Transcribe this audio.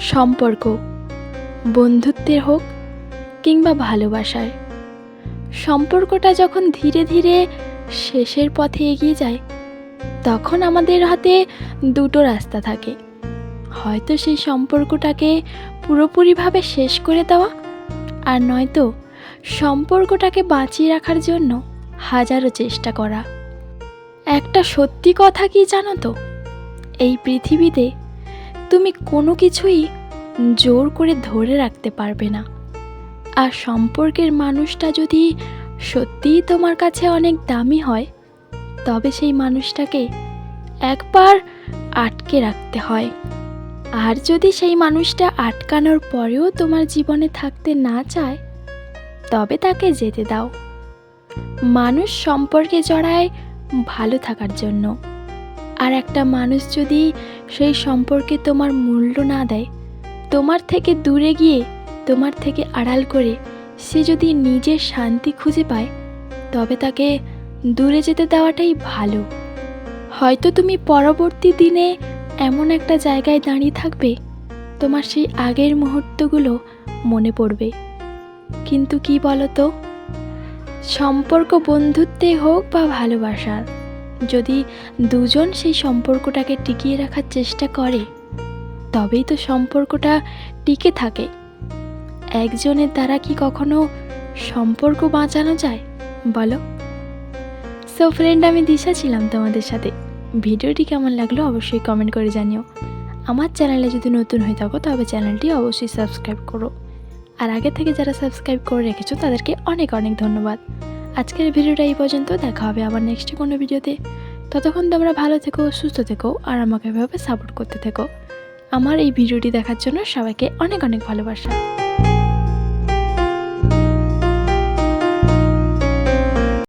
সম্পর্ক, বন্ধুত্বের হোক কিংবা ভালোবাসার। সম্পর্কটা যখন ধীরে ধীরে শেষের পথে এগিয়ে যায়, তখন আমাদের হাতে দুটো রাস্তা থাকে। হয়তো সেই সম্পর্কটাকে পুরোপুরিভাবে শেষ করে দেওয়া আর নয়তো সম্পর্কটাকে বাঁচিয়ে রাখার জন্য হাজারো চেষ্টা করা। একটা সত্যি কথা কি জানো তো? এই পৃথিবীতে তুমি কোনো কিছুই জোর করে ধরে রাখতে পারবে না। আর সম্পর্কের মানুষটা যদি সত্যিই তোমার কাছে অনেক দামি হয়, তবে সেই মানুষটাকে একবার আটকে রাখতে হয়। আর যদি সেই মানুষটা আটকানোর পরেও তোমার জীবনে থাকতে না চায়, তবে তাকে যেতে দাও। মানুষ সম্পর্কে জড়ায় ভালো থাকার জন্য। আর একটা মানুষ যদি সেই সম্পর্কে তোমার মূল্য না দেয়, তোমার থেকে দূরে গিয়ে তোমার থেকে আড়াল করে সে যদি নিজের শান্তি খুঁজে পায়, তবে তাকে দূরে যেতে দেওয়াটাই ভালো। হয়তো তুমি পরবর্তী দিনে এমন একটা জায়গায় দাঁড়িয়ে থাকবে, তোমার সেই আগের মুহূর্তগুলো মনে পড়বে। কিন্তু কি বলো তো সম্পর্ক বন্ধুত্বে হোক বা ভালোবাসার যদি দুজন সেই সম্পর্কটাকে টিকিয়ে রাখার চেষ্টা করে, তবেই তো সম্পর্কটা টিকে থাকে। একজনের দ্বারা কি কখনো সম্পর্ক বাঁচানো যায়? বলো। সো ফ্রেন্ড আমি দিশা ছিলাম তোমাদের সাথে। ভিডিওটি কেমন লাগল অবশ্যই কমেন্ট করে জানিও। আমার চ্যানেলে যদি নতুন হয়ে থাকো, তবে চ্যানেলটি অবশ্যই সাবস্ক্রাইব করো। আর আগে থেকে যারা সাবস্ক্রাইব করে রেখেছো, তাদেরকে অনেক অনেক ধন্যবাদ। আজকের ভিডিওটা এই পর্যন্ত। দেখা হবে আবার নেক্সট কোনো ভিডিওতে। ততক্ষণ তোমরা ভালো থেকো, সুস্থ থেকো আর আমাকে এভাবে সাপোর্ট করতে থেকো। আমার এই ভিডিওটি দেখার জন্য সবাইকে অনেক অনেক ভালোবাসা।